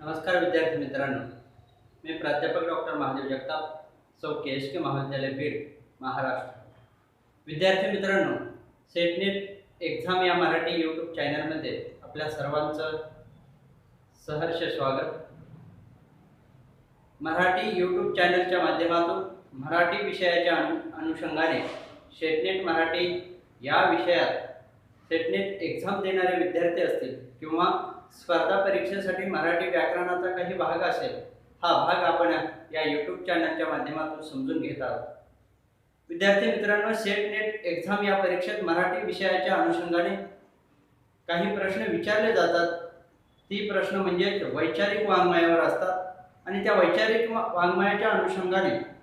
नमस्कार विद्यार्थी मित्रांनो. मी प्राध्यापक डॉक्टर महादेव जगताप सौ के एस के महाविद्यालय बीड महाराष्ट्र. विद्यार्थी मित्रांनो सेटनेट एक्झाम या मराठी यूट्यूब चॅनलमध्ये आपल्या सर्वांचं सहर्ष स्वागत. मराठी यूट्यूब चॅनलच्या माध्यमातून मराठी विषयाच्या अनु अनुषंगाने सेटनेट मराठी या विषयात सेटनेट एक्झाम देणारे विद्यार्थी असतील किंवा स्पर्धा परीक्षेसाठी मराठी व्याकरणाचा काही भाग असेल हा भाग आपण या यूट्यूब चॅनलच्या माध्यमातून समजून घेत आहोत. विद्यार्थी मित्रांनो सेट नेट एक्झाम या परीक्षेत मराठी विषयाच्या अनुषंगाने काही प्रश्न विचारले जातात. ती प्रश्न म्हणजे वैचारिक वाङ्मयावर असतात आणि त्या वैचारिक वा- वाङ्मयाच्या अनुषंगाने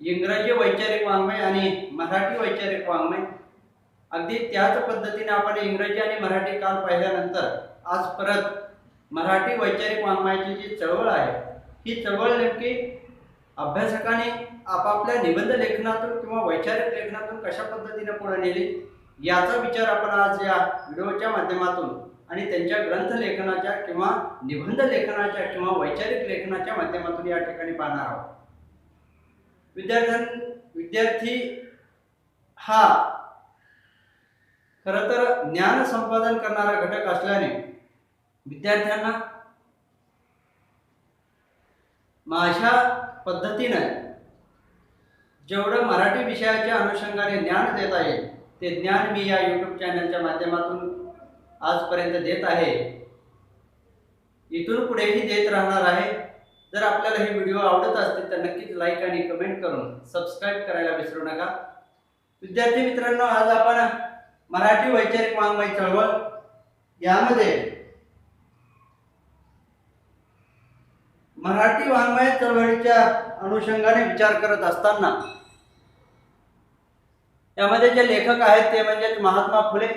इंग्रजी वैचारिक वाङ्मय आणि मराठी वैचारिक वाङ्मय अगदी त्याच पद्धतीने आपण इंग्रजी आणि मराठी काल पाहिल्यानंतर आज परत मराठी वैचारिक वाङ्मयाची जी चळवळ आहे ही चळवळ नेमकी अभ्यासकाने आपापल्या निबंध लेखनातून किंवा वैचारिक लेखनातून कशा पद्धतीने पुढे नेली याचा विचार आपण आज या व्हिडिओच्या माध्यमातून आणि त्यांच्या ग्रंथ लेखनाच्या किंवा निबंध लेखनाच्या किंवा वैचारिक लेखनाच्या माध्यमातून या ठिकाणी पाहणार आहोत. विद्यार्थ्यां विद्यार्थी हा खरं तर ज्ञान संपादन करणारा घटक असल्याने विद्यार्थ्यांना माझ्या पद्धतीनं जेवढं मराठी विषयाच्या अनुषंगाने ज्ञान देता येईल ते ज्ञान मी या यूट्यूब चॅनलच्या माध्यमातून आजपर्यंत देत आहे. इथून पुढेही देत राहणार आहे. जर आपल्याला हे व्हिडिओ आवडत असतील तर नक्कीच लाईक आणि कमेंट करून सबस्क्राईब करायला विसरू नका. विद्यार्थी मित्रांनो आज आपण मराठी वैचारिक वाङ्मय चळवळ यामध्ये मराठी वाङ्मय चळवळीच्या अनुषंगाने विचार करत असताना यामध्ये जे लेखक आहेत ते म्हणजे महात्मा फुले.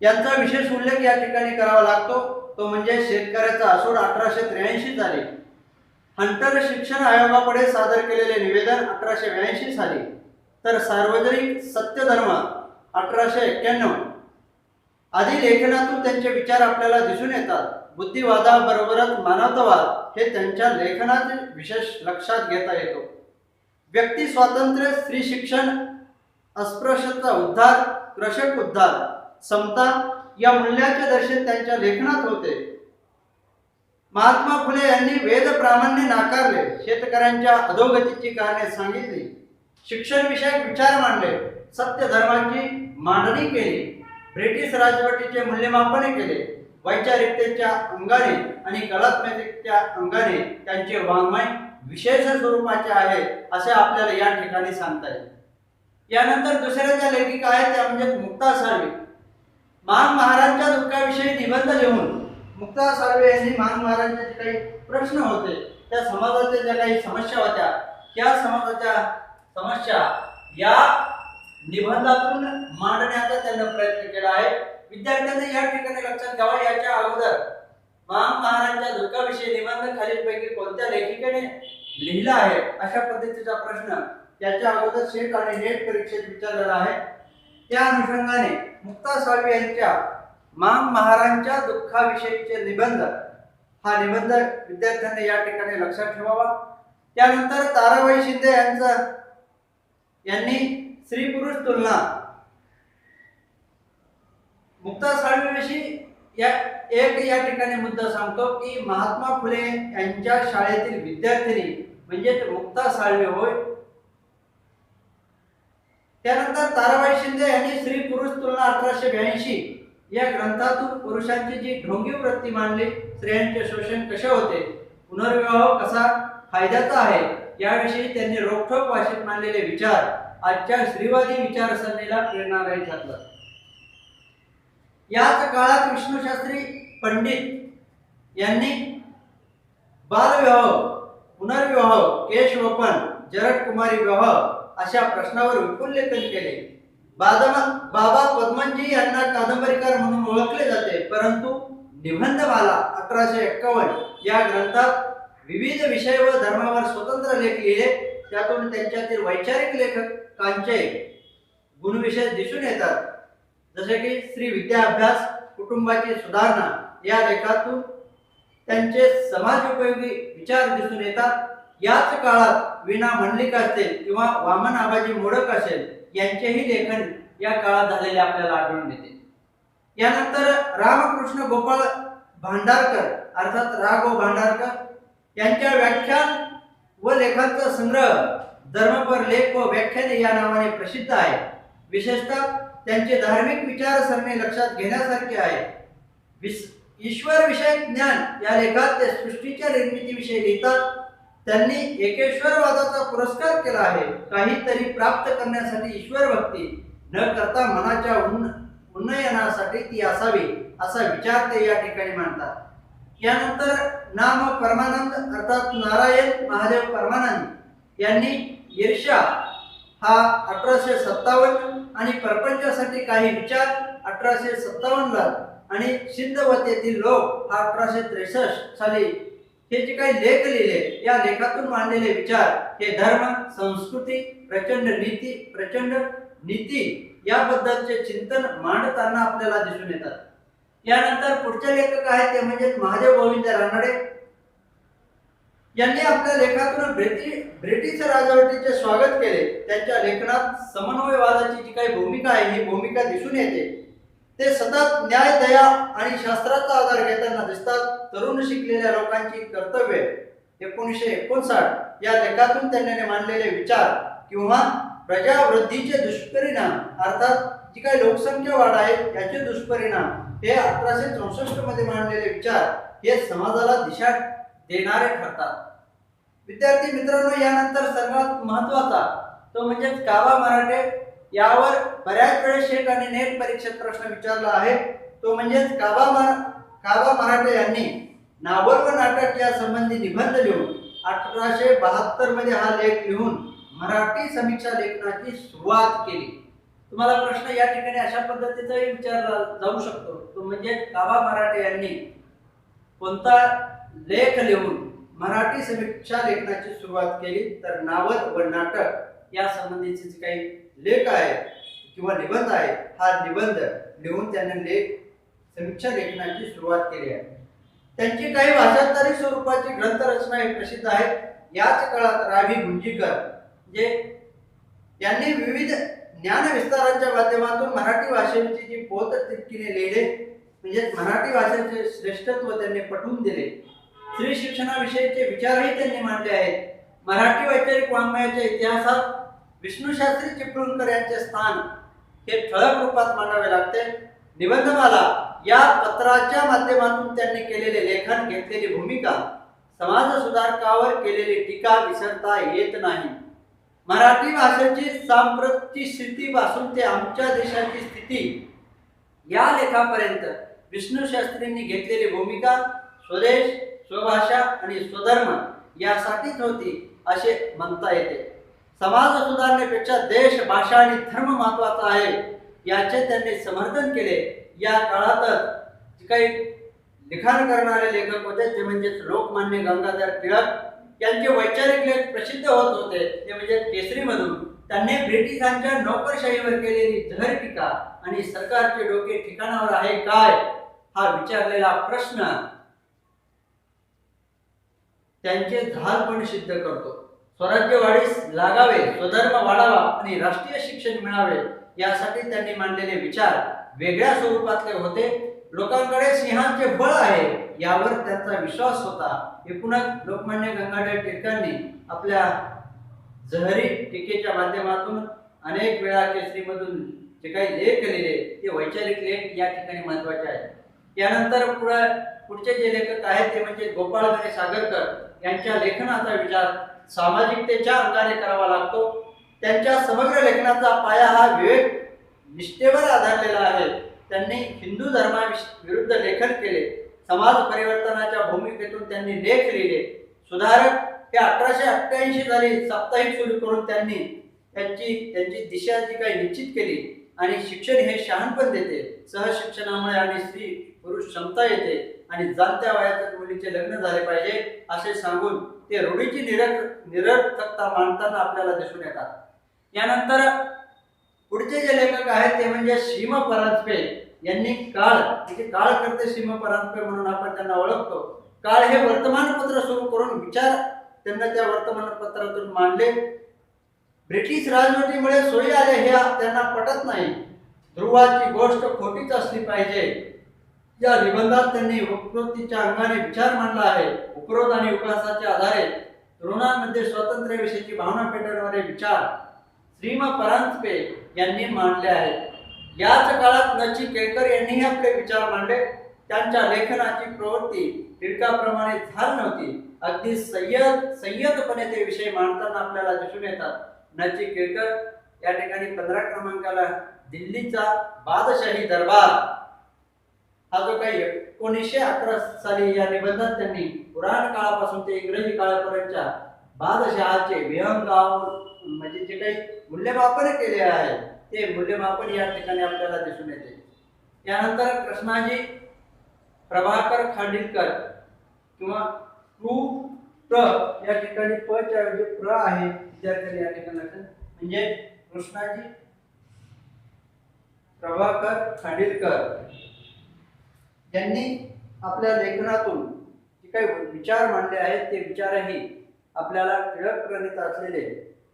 यांचा विशेष उल्लेख या ठिकाणी करावा लागतो. तो म्हणजे शेतकऱ्याचा आसूड अठराशे त्र्याऐंशी साली हंटर शिक्षण आयोगापुढे सादर केलेले निवेदन अठराशे ब्याऐंशी साली तर सार्वजनिक सत्यधर्म अठराशे एक्क्याण्णव. आदी लेखनातून त्यांचे विचार आपल्याला दिसून येतात. बुद्धिवादाबरोबरच मानवतावाद हे त्यांच्या लेखनात विशेष लक्षात घेता येतो. व्यक्ती स्वातंत्र्य स्त्री शिक्षण अस्पृश्यता उद्धार कृषक उद्धार समता या मूल्याचे दर्शन त्यांच्या लेखनात होते. महात्मा फुले यांनी वेद प्रामाण्य नाकारले शेतकऱ्यांच्या अधोगतीची कारणे सांगितली शिक्षण विषयक विचार मांडले सत्य धर्माची मांडणी केली ब्रिटिश राजवटीचे मूल्यमापन केले वैचारिकतेच्या अंगाने आणि कलात्मकतेच्या अंगाने त्यांचे वाङ्मय विशेष स्वरूपाचे आहे असे आपल्याला या ठिकाणी सांगता येईल. यानंतर दुसऱ्या ज्या लेखिका आहेत त्या म्हणजे मुक्ता साळवे. मान महाराजांच्या दुःखाविषयी निबंध लिहून मुक्ता साळवे यांनी मान महाराजांचे जे काही प्रश्न होते त्या समाजाच्या ज्या काही समस्या होत्या त्या समाजाच्या समस्या या निबंधातून मांडण्याचा त्यांना प्रयत्न केला आहे. विद्यार्थ्यांनी या ठिकाणी लक्षात घ्यावा याच्या अगोदर माम महाराजांच्या दुःखाविषयी निबंध खालीलपैकी कोणत्या लेखिकेने लिहिला आहे अशा पद्धतीचा प्रश्न त्याच्या अगोदर सेट आणि नेट परीक्षेत विचारलेला आहे. त्या अनुषंगाने मुक्ता स्वामी यांच्या माम महाराजांच्या दुःखाविषयीचे निबंध हा निबंध विद्यार्थ्यांनी या ठिकाणी लक्षात ठेवावा. त्यानंतर ताराबाई शिंदे यांचा यांनी स्त्री पुरुष तुलना मुक्ता साळवेविषयी या एक या ठिकाणी मुद्दा सांगतो की महात्मा फुले यांच्या शाळेतील विद्यार्थिनी म्हणजे मुक्ता साळवे होय. त्यानंतर ताराबाई शिंदे यांनी स्त्री पुरुष तुलना अठराशे ब्याऐंशी या ग्रंथातून पुरुषांची जी ढोंगी वृत्ती मांडली स्त्रियांचे शोषण कसे होते पुनर्विवाह कसा फायद्याचा आहे याविषयी त्यांनी रोखठोक भाषेत मांडलेले विचार आजच्या स्त्रीवादी विचारसरणीला प्रेरणादायी ठरलं. याच काळात विष्णूशास्त्री पंडित यांनी बालविवाह पुनर्विवाह केशवपन जरट कुमारी विवाह अशा प्रश्नावर विपुल लेखन केले. बादमा बाबा पद्मनजी यांना कादंबरीकार म्हणून ओळखले जाते परंतु निबंधमाला अठराशे एक्कावन्न या ग्रंथात विविध विषय व धर्मावर स्वतंत्र लेख लिहिले. त्यातून त्यांच्यातील वैचारिक लेखकांचे गुणविषय दिसून येतात. जसे की श्री विद्या अभ्यास कुटुंबाची सुधारणा या लेखातून त्यांचे समाज उपयोगी विचार दिसून येतात. याच काळात विना मंडलिक असतील किंवा वामन आबाजी मोडक असेल यांचेही लेखन या काळात झालेले आपल्याला आढळून येते. यानंतर रामकृष्ण गोपाळ भांडारकर अर्थात राघव भांडारकर यांच्या व्याख्यान व लेखांचा संग्रह धर्मपर लेख व व्याख्याने या नावाने प्रसिद्ध आहे. विशेषतः त्यांचे धार्मिक विचारसरणी लक्षात घेण्यासारखे आहे. ईश्वर विषयक ज्ञान या लेखात ते सृष्टीच्या निर्मितीविषयी लिहितात. त्यांनी एकेश्वरवादाचा पुरस्कार केला आहे. काहीतरी प्राप्त करण्यासाठी ईश्वर भक्ती न करता मनाच्या उन्न उन्नयनासाठी ती असावी असा विचार ते या ठिकाणी मांडतात. यानंतर नाम परमानंद अर्थात नारायण महादेव परमानंद यांनी ईर्षा हा अठराशे सत्तावन्न आणि प्रपंचासाठी काही विचार अठराशे सत्तावन्नला. आणि सिद्धवतेतील लोक हा अठराशे त्रेसष्ट साली हे जे काही लेख लिहिले या लेखातून मांडलेले विचार हे धर्म संस्कृती प्रचंड नीती प्रचंड नीती याबद्दलचे चिंतन मांडताना आपल्याला दिसून येतात. यानंतर पुढचे लेखक आहेत ते म्हणजे महादेव गोविंद रानडे. यांनी आपल्या लेखातून ब्रिटिश ब्रिटिश राजवटीचे स्वागत केले. त्यांच्या लेखनात समन्वयवादाची जी काही भूमिका आहे ही भूमिका दिसून येते. ते सतत न्याय दया आणि शास्त्राचा आधार घेताना दिसतात तरुण शिकलेल्या लोकांची कर्तव्य. एकोणीसशे एकोणसाठ या लेखातून त्यांनी मांडलेले विचार किंवा प्रजावृद्धीचे दुष्परिणाम अर्थात जी काही लोकसंख्या वाढ आहे याचे दुष्परिणाम हे अठराशे चौसष्टमध्ये मांडलेले विचार हे समाजाला दिशा देणारे ठरतात. विद्यार्थी मित्रांनो यानंतर सर्वात महत्त्वाचा तो म्हणजे कावा मराठे यावर बऱ्याच वेळेस शेट आणि नेट परीक्षेत प्रश्न विचारला आहे. तो म्हणजेच काबा मरा काबा मराठे यांनी नावल व नाटक या संबंधी निबंध लिहून अठराशे बहात्तरमध्ये हा लेख लिहून मराठी समीक्षा लेखनाची सुरुवात केली. तुम्हाला प्रश्न या ठिकाणी अशा पद्धतीचाही विचारला जाऊ शकतो. तो म्हणजे काबा मराठे यांनी कोणता लेख लिहून मराठी समीक्षा लेखनाची सुरुवात केली तर नावल व नाटक या संबंधीचे जे काही लेख आहे किंवा निबंध आहे हा निबंध लिहून त्यांनी लेख समीक्षा लेखनाची सुरुवात केली आहे. त्यांची काही भाषांतरी स्वरूपाची ग्रंथरचना ही प्रसिद्ध आहे. याच काळात रावी गुंजीकर जे यांनी विविध ज्ञान विस्तारांच्या माध्यमातून मराठी भाषेची जी पोत तितकीने लिहिले म्हणजे मराठी भाषेचे श्रेष्ठत्व त्यांनी पटवून दिले. स्त्री शिक्षणाविषयीचे विचारही त्यांनी मांडले आहेत. मराठी वैचारिक वाङ्मयाच्या इतिहासात विष्णूशास्त्री चिपळूणकर यांचे स्थान हे ठळक रूपात मांडावे लागते. निबंधमाला या पत्राच्या माध्यमातून त्यांनी केलेले लेखन घेतलेली भूमिका समाज सुधारकावर केलेली टीका विसरता येत नाही. मराठी भाषेची सांप्रतची स्थिती पासून ते आमच्या देशाची स्थिती या लेखापर्यंत विष्णू शास्त्रींनी घेतलेली भूमिका स्वदेश स्वभाषा आणि स्वधर्म यासाठीच होती असे म्हणता येते. समाज सुधारणेपेक्षा देश भाषा आणि धर्म महत्त्वाचा आहे. याचे त्यांनी समर्थन केले. या काळातच जे काही लिखाण करणारे लेखक होते ते म्हणजेच लोकमान्य गंगाधर टिळक यांचे वैचारिक लेख प्रसिद्ध होत होते. ते म्हणजे केसरीमधून. त्यांनी ब्रिटिशांच्या नोकरशाहीवर केलेली जहर टीका आणि सरकारचे डोके ठिकाणावर आहे काय हा विचारलेला प्रश्न त्यांचे झालपण सिद्ध करतो. स्वराज्य वाढीस लागावे स्वधर्म वाढावा आणि राष्ट्रीय शिक्षण मिळावे यासाठी त्यांनी मांडलेले विचार वेगळ्या स्वरूपातले होते. लोकांकडे सिंहांचे बळ आहे यावर त्यांचा विश्वास होता. हे पुन्हा लोकमान्य गंगाधर टिळकांनी आपल्या जहरी टीकेच्या माध्यमातून अनेक वेळा केसरीमधून जे काही लेख लिहिले ते वैचारिक लेख या ठिकाणी महत्त्वाचे आहेत. यानंतर पुढे पुढचे जे लेखक आहेत ते म्हणजे गोपाळ गणेश सागरकर यांच्या लेखनाचा विचार सामाजिकतेच्या अंगाने करावा लागतो. त्यांच्या समग्र लेखनाचा पाया हा विवेक निष्ठेवर आधारलेला आहे. त्यांनी हिंदू धर्माविरुद्ध लेखन केले. समाज परिवर्तनाच्या भूमिकेतून त्यांनी लेख लिहिले. सुधारक हे अठराशे अठ्ठ्याऐंशी साली साप्ताहिक सुरू करून त्यांनी त्यांची त्यांची दिशा जी काही निश्चित केली आणि शिक्षण हे शहाणपण देते. सहशिक्षणामुळे आणि स्त्री पुरुष क्षमता येते. आणि जाणत्या वयाच्या मुलीचे लग्न झाले पाहिजे असे सांगून ते रूढीची निरक निरर्थकता मांडताना आपल्याला दिसून येतात. यानंतर पुढचे जे लेखक आहेत ते म्हणजे श्रीम परांजपे. यांनी काळ म्हणजे काळ करते श्रीम परांजपे म्हणून आपण त्यांना ओळखतो. काळ हे वर्तमानपत्र सुरू करून विचार त्यांना त्या वर्तमानपत्रातून मांडले. ब्रिटिश राजवटीमुळे सोयी आले हे त्यांना पटत नाही. ध्रुवाची गोष्ट खोटीच असली पाहिजे. या निबंधात त्यांनी उपरोक्तीच्या अंगाने विचार मांडला आहे. उपरोध आणि उपासाच्या आधारे तरुणांमध्ये स्वातंत्र्याविषयीची भावना पेटवणारे विचार श्रीम परांजपे यांनी मांडले आहेत. याच काळात नची केळकर यांनीही आपले विचार मांडले. त्यांच्या लेखनाची प्रवृत्ती टिळकाप्रमाणे झाल नव्हती. अगदी संयत संयतपणे ते विषय मांडताना आपल्याला दिसून येतात. नची केळकर या ठिकाणी पंधरा क्रमांकाला दिल्लीचा बादशाही दरबार हा जो काही एकोणीसशे अकरा साली या निबंधात त्यांनी पुराण काळापासून ते इंग्रजी काळापर्यंतच्या बादशहाचे विहंगाव म्हणजे जे काही मूल्यमापन केले आहे ते मूल्यमापन या ठिकाणी आपल्याला दिसून येते. त्यानंतर कृष्णाजी प्रभाकर खांडिलकर किंवा कृ प्र या ठिकाणी प च्या ऐवजी प्र आहे विद्यार्थ्यांनी या ठिकाणी म्हणजे कृष्णाजी प्रभाकर खांडिलकर यांनी आपल्या लेखनातून जे काही विचार मांडले आहेत ते विचारही आपल्याला टिळक प्रणित असलेले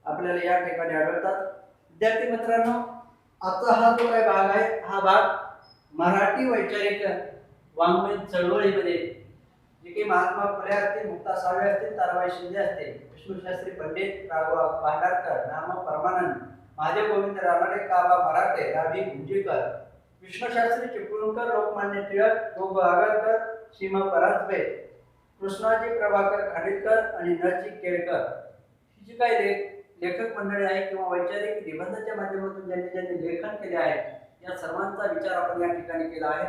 आपल्याला या ठिकाणी आढळतात. विद्यार्थी मित्रांनो आजचा हा जो काही भाग आहे हा भाग मराठी वैचारिक वाङ्मय चळवळीमध्ये जे काही महात्मा फुले असतील मुक्ता सावे असतील ताराबाई शिंदे असतील विष्णुशास्त्री पंडित राघवा भांडारकर नामा परमानंद माझे गोविंद रानडे काबा मराठे रावी गुंजेकर विष्णुशास्त्री चिपळूणकर लोकमान्य टिळक गो आगरकर सीमा परांजपे कृष्णाजी प्रभाकर खांडेकर आणि नची केळकर. ही जी काही लेख लेखक मंडळी आहे किंवा वैचारिक निबंधाच्या माध्यमातून ज्यांनी ज्यांनी लेखन केले आहे या सर्वांचा विचार आपण या ठिकाणी केला आहे.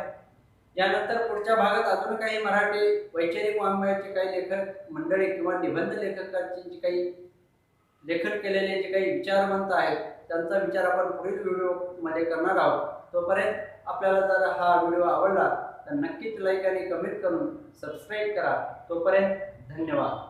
यानंतर पुढच्या भागात अजून काही मराठी वैचारिक वाङ्मयाचे काही लेखक मंडळी किंवा निबंध लेखकांची जी काही लेखन केलेले जे काही विचारवंत आहेत त्यांचा विचार आपण पुढील व्हिडिओमध्ये करणार आहोत. तोपर्यंत आपल्याला जर हा व्हिडिओ आवडला तर नक्कीच लाईक आणि कमेंट करून सबस्क्राईब करा. तोपर्यंत धन्यवाद.